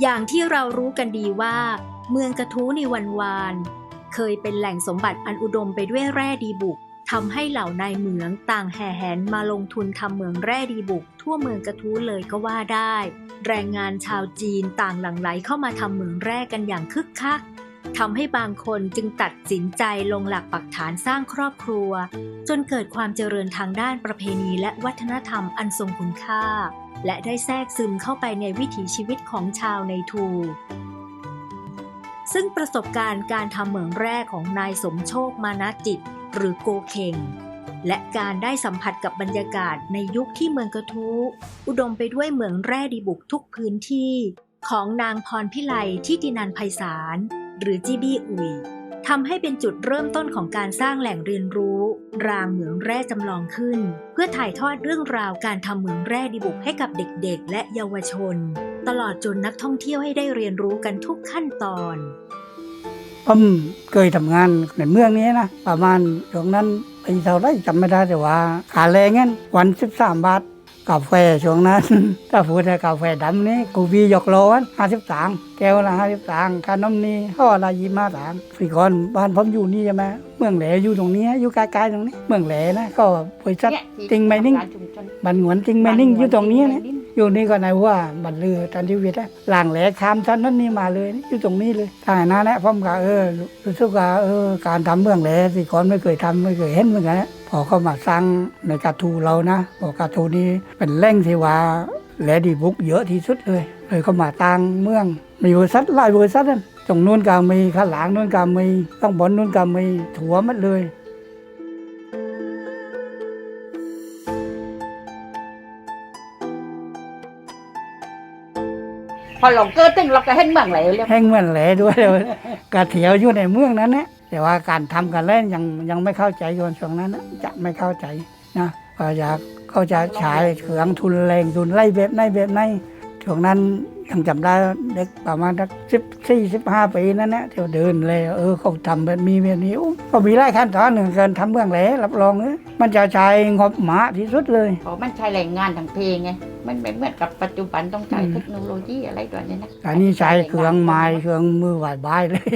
อย่างที่เรารู้กันดีว่า เมืองกระทู้ในวันวาน เคยเป็นแหล่งสมบัติอันอุดมไปด้วยแร่ดีบุกทำให้เหล่านายเหมืองต่างแห่แหนมาลงทุนทำเหมืองแร่ดีบุก ทั่วเมืองกระทู้เลยก็ว่าได้ แรงงานชาวจีนต่างหลั่งไหลเข้ามาทำเหมืองแร่กันอย่างคึกคักทำให้บางคนจึงตัดสินใจลงหลักปักฐานสร้างครอบครัว จนเกิดความเจริญทางด้านประเพณีและวัฒนธรรมอันทรงคุณค่า และได้แทรกซึมเข้าไปในวิถีชีวิตของชาวในทู ซึ่งประสบการณ์การทำเหมืองแร่ของนายสมโชคมานะจิต หรือโกเข่งและการได้สัมผัสกับบรรยากาศในยุคที่เมืองกระทู้อุดมไปด้วยเหมืองแร่ดีบุกทุกพื้นที่ ของนางพรพิไลที่ดินันไพศาลหรือจีบี้อุย ทำให้เป็นจุดเริ่มต้นของการสร้างแหล่งเรียนรู้ รางเหมืองแร่จำลองขึ้น เพื่อถ่ายทอดเรื่องราวการทำเหมืองแร่ดีบุกให้กับเด็กๆ และเยาวชน ตลอดจนนักท่องเที่ยวให้ได้เรียนรู้กันทุกขั้นตอนผมเคยทำงานในเมืองนี้นะประมาณช่วงนั้นปีเท่าไรจำไม่ได้แต่ว่าขาแรงเงี้ยวันสิบสามบาท กาแฟช่วงนั้น ถ้าพูดถึงกาแฟดำนี่กูวีหยอกโลวันห้าสิบสางแก้วละห้าสิบสางขนมนี่ห่อละยี่มาสางฟรีกอนบ้านผมอยู่นี่ใช่ไหมเมืองแหลอยู่ตรงนี้อยู่ใกล้ๆตรงนี้ เมืองแหลนะก็บริษัทจริงไหมนิ่งบันหวนจริงไหมนิ่งอยู่ตรงนี้นะอยู่นี่ก็ในว่าบันลือตันทีวิทย์อะหลังแหลคามท่านนั้นนี่มาเลยนี่อยู่ตรงนี้เลยทางนั้นนะผมก็เออรู้สึกว่าเออการทำเมืองแหลสิก่อนไม่เคยทำไม่เคยเห็นเหมือนกันนะ พอเข้ามาสร้างในกระทูเรานะบอกกระทูนี้เป็นแหล่งที่ว่าแหลดีบุกเยอะที่สุดเลยเลยเข้ามาตั้งเมือง มีบริษัทหลายบริษัทนั่นตรงนู้นก็มีข้างหลังนู้นก็มีต้องบนนู้นก็มีถั่วหมัดเลยพอเราเกิดตึงเราก็เห็นเมืองไหลเลยแห้งเหมือนแหลด้วยเลยกระเถียวอยู่ในเมืองนั้นนะ แต่ว่าการทำกันเล่นยังยังไม่เข้าใจโยนช่วงนั้นจะไม่เข้าใจนะก็อยากเขาจะฉายเขืองทุนแรงทุนไล่แบบไหนแบบไหนช่วงนั้นยังจำได้เด็กประมาณสักสิบสี่สิบห้าปีนั่นนะเที่ยวเดินเลยเออเขาทำแบบมีแบบนี้ก็มีหลายขั้นตอนหนึ่งการทำเมืองแหลรับรองเลยมันจะใช้งบหมาที่สุดเลยเพราะมันใช้แรงงานทางเพลงไง มันไม่เหมือนกับปัจจุบันต้องใช้อืมเทคโนโลยีอะไรตัวเนี้นะอันนี้ใช้เครื่องไม้เครื่องมือไหวบายเลย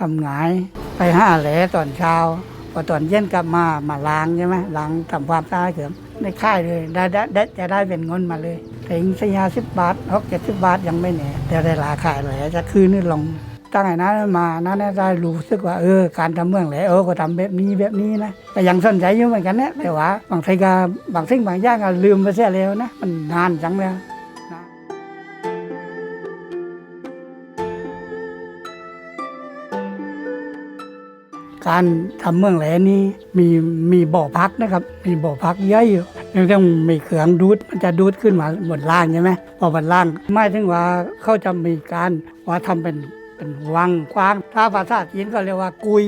ทำงายไปห้าแหลตอนเช้าพอตอนเย็นกลับมามาล้างใช่ไหมล้างทำความสะอาดเครื่องได้ค่ายเลยได้ได้ได้จะได้เป็นเงินมาเลยถึงสี่ห้าสิบบาทหกเจ็ดสิบบาทยังไม่แหน่แต่ได้ราคาแหลจะคืนนี่ลง ตั้งแต่นั้นมานั้นได้รู้สึกว่าเออการทำเมืองแหลเออก็ทำแบบนี้แบบนี้นะแต่ยังสนใจอยู่เหมือนกันนะแต่ว่าบางทีก็บางสิ่งบางอย่างก็ลืมไปเสียแล้วนะมันนานจังแล้วการทำเมืองแหลนี้มีมีบ่อพักนะครับ มีบ่อพักเยอะอยู่แล้วต้องมีเครื่องดูดมันจะดูดขึ้นมาบนล่างใช่ไหมพอบนล่างไม่ถึงว่าเขาจะมีการว่าทำเป็น เป็นวังกว้าง ถ้าภาษาจีนก็เรียกว่ากุย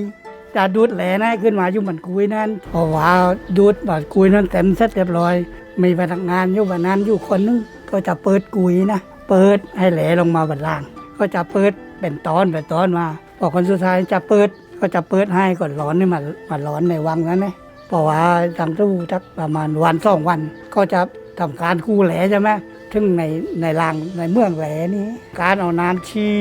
จะดูดแหลนะขึ้นมาอยู่บนกุยนั้นพอว่าดูดบนกุยนั้นเต็มเสร็จเรียบร้อย มีพนักงานอยู่บนนั้นอยู่คนนึงก็จะเปิดกุยนะ เปิดให้แหลลงมาบนล่าง ก็จะเปิดเป็นตอนเป็นตอนมาพอคนสุดท้ายจะเปิดก็จะเปิดให้ก่อนร้อนนี่มามาร้อนในวังนั้นนะเพราะว่าทางตู้ทักประมาณวันสองวัน ก็จะทำการคู่แหลใช่ไหม ถึงในในรางในเมืองแหลนี้ การเอาน้ำฉี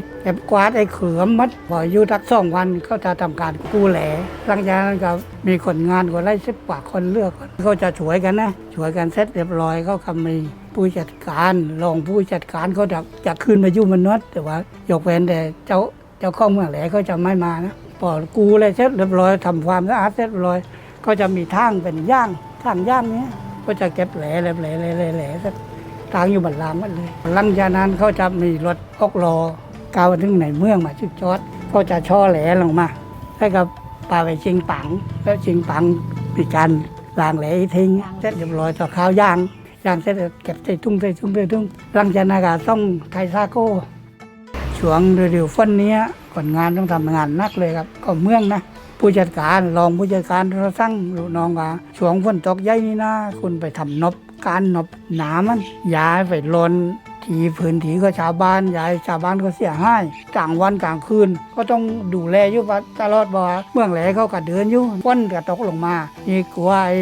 ดเก็บกวาดไอ้เขือมมัดพออยู่ทักสองวันก็จะทำการคู่แหลหลังจากนั้นก็มีคนงานกว่าไล่สิบกว่าคนเลือกเขาจะช่วยกันนะช่วยกันเสร็จเรียบร้อยเขาคำมีผู้จัดการรองผู้จัดการเขาจะจะขึ้นมาอยู่มนุษย์แต่ว่ายกเว้นแต่เจ้าเจ้าของเมืองแหลเขาจะไม่มานะพอกูเลยเสร็จเรียบร้อยทำความสะอาดเสร็จเรียบร้อย ก็จะมีทางเป็นย่างทางย่างนี้ก็จะเก็บแหลแหลแหลแหลแหล แหลเสร็จทางอยู่บันลางหมันเลยหลังจากนั้นเขาจะมีรถหกล้อกาวถึงในเมืองมาชิดจอดก็จะช่อแหลลงมาให้กับปลาไปชิงปังแล้วชิงปังมีการล้างแหลทิ้งเสร็จเรียบร้อยต่อข้าวย่างย่างเสร็จเก็บใส่ทุ่งใส่ทุ่งใส่ทุ่งหลังจากนั้นก็ต้องไทยซาโก้ช่วงฤดูฝนเนี้ยคนงานต้องทำงานหนักเลยครับก็เมืองนะผู้จัดการรองผู้จัดการเราสั่งลูกน้องว่าช่วงฝนตกใหญ่นี่นะคุณไปทำนบ การนบหนามันย้ายไปลนทีพื้นที่ก็ชาวบ้านย้ายชาวบ้านก็เสียหายกลางวันกลางคืน ก็ต้องดูแลอยู่ว่าตลอดบ่ว่าเมืองแหลเขาก็เดินอยู่ฝนก็ตกลงมานี่กลัวไอ้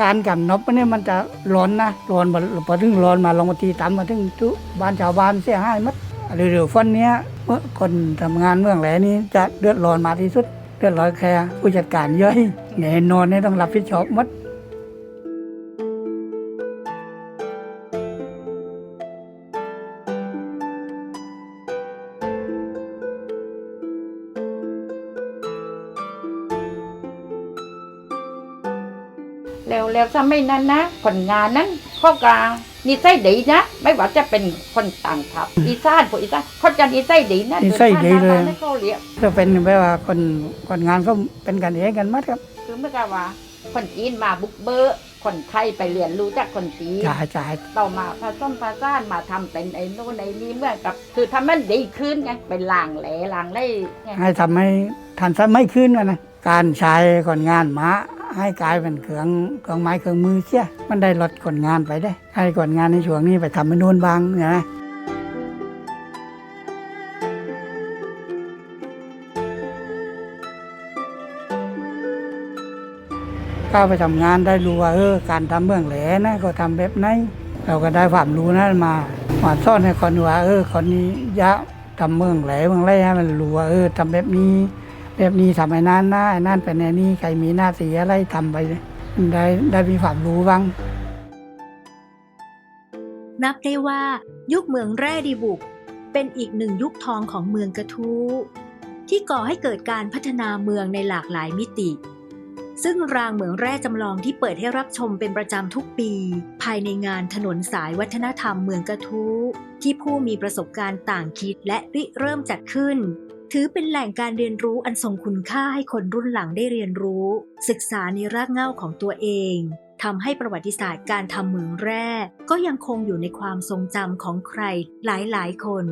การกำนบเนี่ยมันจะร้อนนะร้อนพอถึงร้อนมาลงมาทีต่ำมาถึงทุบ้านชาวบ้านเสียหายหมดไอเร็วๆฟันเนี้ยเมื่อคนทำงานเมืองแหลนี้จะเดือดร้อนมาที่สุดเดือดร้อนแค่ผู้จัดการย่อยแน่นอนเนี่ยต้องรับผิดชอบหมด แล้วแล้วถ้าไม่นั้นนะผลงานนั้นข้อกลางนิสัยดีนะ ไม่ว่าจะเป็นคนต่างทับอีสานพวกอีสานเขาจะนิสัยดีนะนิสัยดีเลยโดท่าหน้าตานี่เขาเรียกจะเป็นแบบว่าคนคนงานก็เป็นกันเองกันหมัดครับ คือเมื่อกี้ว่าคนจีนมาบุกเบอร์คนไทยไปเรียนรู้จากคนจีนจ่ายจ่ายต่อมาผสมผสานมาทำเป็นไอ้โน่นไอ้นี่เหมื่อนกับคือทำมันดีขึ้นไงเป็นลางแหลลางได้ไงให้ทำให้ทันสมัยขึ้นนะนะการใช้คนงานม้า ให้กลายเป็นเครื่องเครื่องไม้เครื่องมือเชี่ยมันได้ลดคนงานไปได้ ให้คนงานในช่วงนี้ไปทำให้นู่นบางนะก้าวไปทำงานได้รู้ว่าเออการทำเบื้องแหลนะก็ทำแบบไหนเราก็ได้ความรู้นั้นมามาสอนให้คนว่าเออคนนี้ยะทำเมืองแหลเมืองไรให้มันรู้ว่าเออทำแบบนี้ แบบนี้ทำไอ้นั่นนะไอ้นั่นเป็นไอ้นี่ใครมีหน้าที่อะไรทำไปได้ได้มีความรู้บ้าง นับได้ว่า ยุคเมืองแร่ดีบุก เป็นอีกหนึ่งยุคทองของเมืองกระทู้ที่ก่อให้เกิดการพัฒนาเมืองในหลากหลายมิติ ซึ่งรางเหมืองแร่จำลองที่เปิดให้รับชมเป็นประจำทุกปี ภายในงานถนนสายวัฒนธรรมเมืองกระทู้ที่ผู้มีประสบการณ์ต่างคิดและริเริ่มจัดขึ้น ถือเป็นแหล่งการเรียนรู้อันทรงคุณค่าให้คนรุ่นหลังได้เรียนรู้ ศึกษาในรากเหง้าของตัวเองทำให้ประวัติศาสตร์การทำเหมืองแร่ก็ยังคงอยู่ในความทรงจำของใครหลายๆ คน